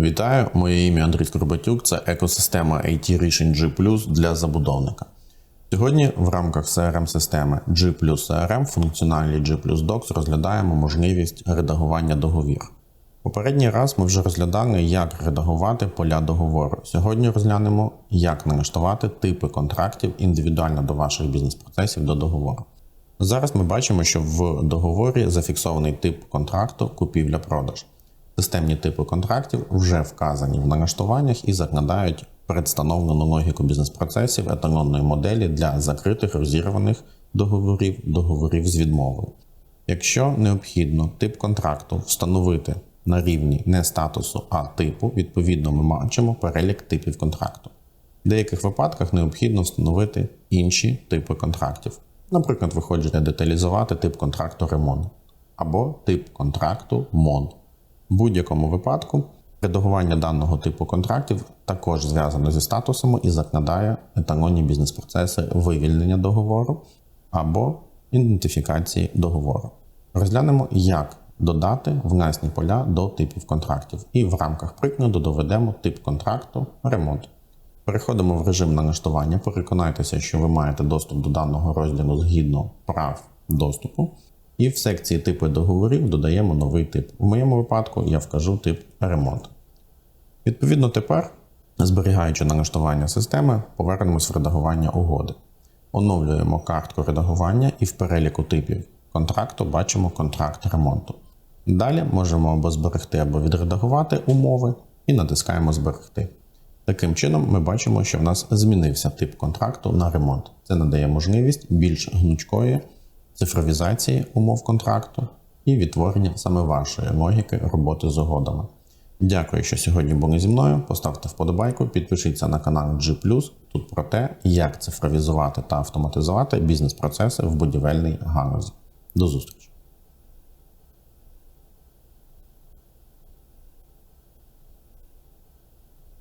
Вітаю, моє ім'я Андрій Скорбатюк. Це екосистема IT рішень G для забудовника. Сьогодні в рамках crm системи G CRM функціоналі G Docs розглядаємо можливість редагування договір. Попередній раз ми вже розглядали, як редагувати поля договору. Сьогодні розглянемо, як налаштувати типи контрактів індивідуально до ваших бізнес-процесів до договору. Зараз ми бачимо, що в договорі зафіксований тип контракту купівля-продаж. Системні типи контрактів вже вказані в налаштуваннях і закладають предстановлену логіку бізнес-процесів еталонної моделі для закритих розірваних договорів, договорів з відмовою. Якщо необхідно тип контракту встановити на рівні не статусу, а типу, відповідно ми бачимо перелік типів контракту. В деяких випадках необхідно встановити інші типи контрактів. Наприклад, ви хочете деталізувати тип контракту ремонт або тип контракту МОН. В будь-якому випадку редагування даного типу контрактів також зв'язано зі статусами і закладає еталонні бізнес-процеси вивільнення договору або ідентифікації договору. Розглянемо, як додати власні поля до типів контрактів, і в рамках прикладу доведемо тип контракту ремонт. Переходимо в режим налаштування, переконайтеся, що ви маєте доступ до даного розділу згідно прав доступу. І в секції типи договорів додаємо новий тип. У моєму випадку я вкажу тип ремонт. Відповідно, тепер, зберігаючи налаштування системи, повернемось в редагування угоди. Оновлюємо картку редагування і в переліку типів контракту бачимо контракт ремонту. Далі можемо або зберегти, або відредагувати умови і натискаємо Зберегти. Таким чином, ми бачимо, що в нас змінився тип контракту на ремонт. Це надає можливість більш гнучкої цифровізації умов контракту і відтворення саме вашої логіки роботи з угодами. Дякую, що сьогодні були зі мною. Поставте вподобайку, підпишіться на канал G+. Тут про те, як цифровізувати та автоматизувати бізнес-процеси в будівельній галузі. До зустрічі!